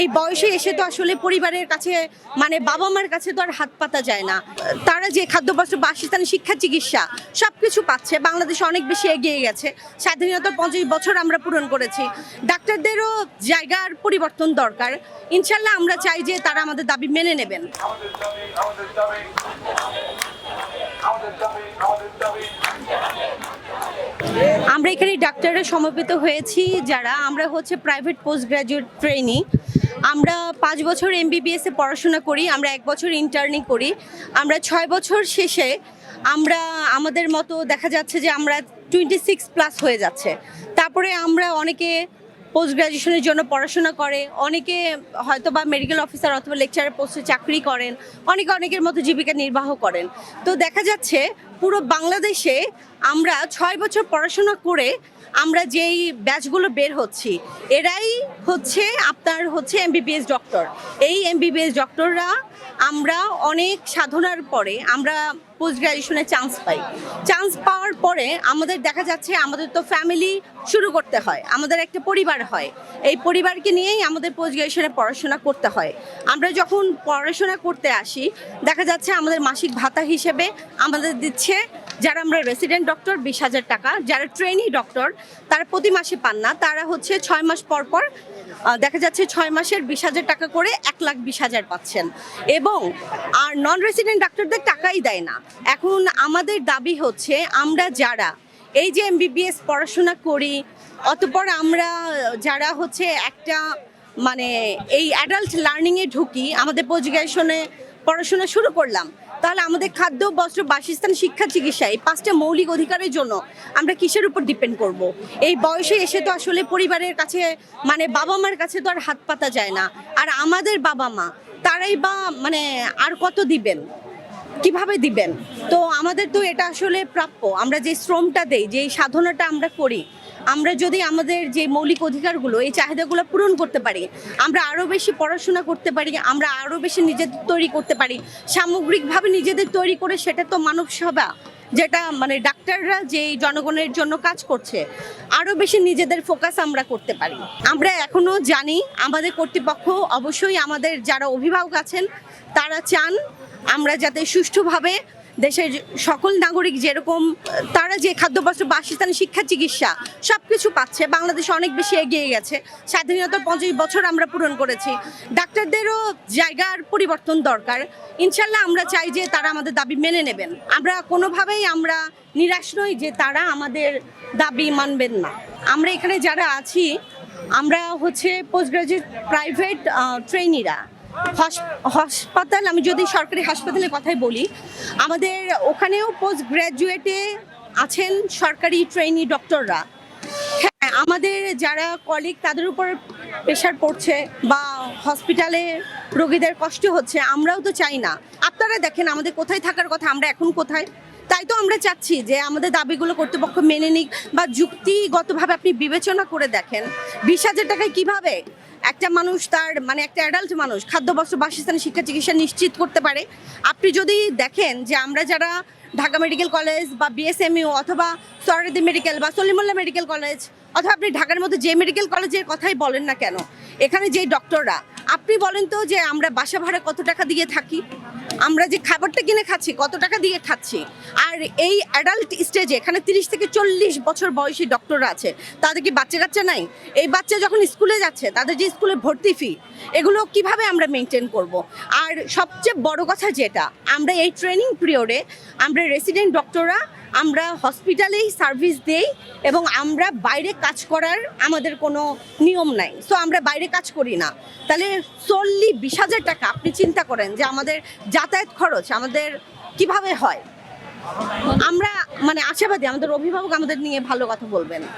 এই বয়সে এসে তো আসলে পরিবারের কাছে মানে বাবা মার কাছে তো আর হাত পাতা যায় না। তারা যে খাদ্যবস্ত্র বাসস্থান শিক্ষা, চিকিৎসা সব কিছু পাচ্ছে, বাংলাদেশ অনেক বেশি এগিয়ে গেছে। স্বাধীনতার পঞ্চাশ বছর আমরা পূরণ করেছি। ডাক্তারদেরও জায়গার পরিবর্তন দরকার। ইনশাল্লাহ আমরা চাই যে তারা আমাদের দাবি মেনে নেবেন আমাদের দাবি আমাদের দাবি আমাদের দাবি আমাদের দাবি আমরা এখানে ডাক্তাররা সমবেত হয়েছি, যারা আমরা হচ্ছে প্রাইভেট পোস্ট গ্রাজুয়েট ট্রেনি আমরা পাঁচ বছর এমবিবিএস এ পড়াশোনা করি, আমরা এক বছর ইন্টার্নি করি। আমরা ছয় বছর শেষে আমরা, আমাদের মতো দেখা যাচ্ছে যে আমরা টোয়েন্টি সিক্স প্লাস হয়ে যাচ্ছে। তারপরে আমরা অনেকে পোস্ট গ্রাজুয়েশনের জন্য পড়াশোনা করে, অনেকে হয়তো বা মেডিকেল অফিসার অথবা লেকচারের পোস্টে চাকরি করেন, অনেকে অনেকের মতো জীবিকা নির্বাহ করেন। তো দেখা যাচ্ছে পুরো বাংলাদেশে আমরা ছয় বছর পড়াশোনা করে আমরা যেই ব্যাচগুলো বের হচ্ছি, এরাই হচ্ছে আপনার হচ্ছে এমবিবিএস ডক্টর এই এমবিবিএস ডক্টররা আমরা অনেক সাধনার পরে আমরা পোস্ট গ্রাজুয়েশনে চান্স পাই। চান্স পাওয়ার পরে আমাদের দেখা যাচ্ছে আমাদের তো ফ্যামিলি শুরু করতে হয়, আমাদের একটা পরিবার হয়। এই পরিবারকে নিয়েই আমাদের পোস্ট গ্রাজুয়েশনে পড়াশোনা করতে হয়। আমরা যখন পড়াশোনা করতে আসি, দেখা যাচ্ছে আমাদের মাসিক ভাতা হিসেবে আমাদের দিচ্ছে যারা আমরা রেসিডেন্ট ডক্টর বিশ হাজার টাকা। যারা ট্রেনি ডক্টর তারা প্রতি মাসে পান না। তারা হচ্ছে ছয় মাস পর পর দেখা যাচ্ছে ছয় মাসের বিশ হাজার টাকা করে এক লাখ বিশ হাজার পাচ্ছেন। এবং আর নন রেসিডেন্ট ডাক্তারদের টাকাই দেয় না। এখন আমাদের দাবি হচ্ছে আমরা যারা, এই যে এমবিবিএস পড়াশোনা করি, অতপর আমরা যারা হচ্ছে একটা মানে এই অ্যাডাল্ট লার্নিংয়ে ঢুকি, আমাদের পোস্ট পড়াশোনা শুরু করলাম তাহলে আমাদের খাদ্য, বস্ত্র, বাসস্থান, শিক্ষা, চিকিৎসা এই পাঁচটা মৌলিক অধিকারের জন্য আমরা কিসের উপর ডিপেন্ড করব। এই বয়সে এসে তো আসলে পরিবারের কাছে মানে বাবা মার কাছে তো আর হাত পাতা যায় না। আর আমাদের বাবা মা, তারাই বা মানে আর কত দিবেন? কীভাবে দিবেন? তো আমাদের তো এটা আসলে প্রাপ্য। আমরা যে শ্রমটা দেই, যে সাধনাটা আমরা করি আমরা যদি আমাদের যে মৌলিক অধিকারগুলো, এই চাহিদাগুলো পূরণ করতে পারি, আমরা আরও বেশি পড়াশোনা করতে পারি, আমরা আরও বেশি নিজেদের তৈরি করতে পারি, সামগ্রিকভাবে নিজেদের তৈরি করে সেটা তো মানব সেবা যেটা মানে ডাক্তাররা যে জনগণের জন্য কাজ করছে আরও বেশি নিজেদের ফোকাস আমরা করতে পারি। আমরা এখনও জানি, আমাদের কর্তৃপক্ষ অবশ্যই আমাদের যারা অভিভাবক আছেন, তারা চান আমরা যাতে সুষ্ঠুভাবে দেশের সকল নাগরিক যেরকম, তারা যে খাদ্যবস্ত্র বাসস্থান শিক্ষা, চিকিৎসা সব কিছু পাচ্ছে। বাংলাদেশ অনেক বেশি এগিয়ে গেছে। স্বাধীনতার পঞ্চাশ বছর আমরা পূরণ করেছি। ডাক্তারদেরও জায়গার পরিবর্তন দরকার। ইনশাল্লাহ আমরা চাই যে তারা আমাদের দাবি মেনে নেবেন। আমরা কোনোভাবেই আমরা নিরাশ নই যে তারা আমাদের দাবি মানবেন না। আমরা এখানে যারা আছি, আমরা হচ্ছে পোস্ট গ্রাজুয়েট প্রাইভেট ট্রেনিরা হাসপাতাল, আমি যদি সরকারি হাসপাতালের কথাই বলি, আমাদের ওখানেও পোস্ট গ্র্যাজুয়েটে আছেন সরকারি ট্রেনি ডক্টররা হ্যাঁ আমাদের যারা কলিগ তাদের উপর প্রেশার পড়ছে বা হসপিটালে রোগীদের কষ্ট হচ্ছে, আমরাও তো চাই না। আপনারা দেখেন আমাদের কোথায় থাকার কথা, আমরা এখন কোথায়? তাই তো আমরা চাচ্ছি যে আমাদের দাবিগুলো কর্তৃপক্ষ মেনে নিক বা যুক্তিগতভাবে আপনি বিবেচনা করে দেখেন। বিশ হাজার টাকায় কীভাবে? একটা মানুষ তার মানে একটা অ্যাডাল্ট মানুষ খাদ্য বস্ত্র বাসস্থানে শিক্ষা, চিকিৎসা নিশ্চিত করতে পারে। আপনি যদি দেখেন যে আমরা যারা ঢাকা মেডিকেল কলেজ বা বিএসএমইউ অথবা সরারদি মেডিকেল বা সলিমুল্লাহ মেডিকেল কলেজ অথবা আপনি ঢাকার মধ্যে যে মেডিকেল কলেজের কথাই বলেন না কেন, এখানে যে ডক্টররা আপনি বলেন তো যে আমরা বাসা ভাড়া কত টাকা দিয়ে থাকি? আমরা যে খাবারটা কিনে খাচ্ছি, কত টাকা দিয়ে খাচ্ছি, আর এই অ্যাডাল্ট স্টেজে এখানে তিরিশ থেকে চল্লিশ বছর বয়সী ডক্টররা আছে, তাদের কি বাচ্চা কাচ্চা নাই? এই বাচ্চা যখন স্কুলে যাচ্ছে, তাদের যে স্কুলে ভর্তি ফি এগুলো কীভাবে আমরা মেনটেন করব? আর সবচেয়ে বড় কথা যেটা, আমরা এই ট্রেনিং পিরিয়ডে আমরা রেসিডেন্ট ডক্টররা আমরা হসপিটালেই সার্ভিস দেই এবং আমরা বাইরে কাজ করার আমাদের কোনো নিয়ম নাই। সো আমরা বাইরে কাজ করি না। তাহলে চল্লি বিশ হাজার টাকা, আপনি চিন্তা করেন যে আমাদের যাতায়াত খরচ আমাদের কীভাবে হয়? আমরা মানে আশাবাদী, আমাদের অভিভাবক আমাদের নিয়ে ভালো কথা বলবেন।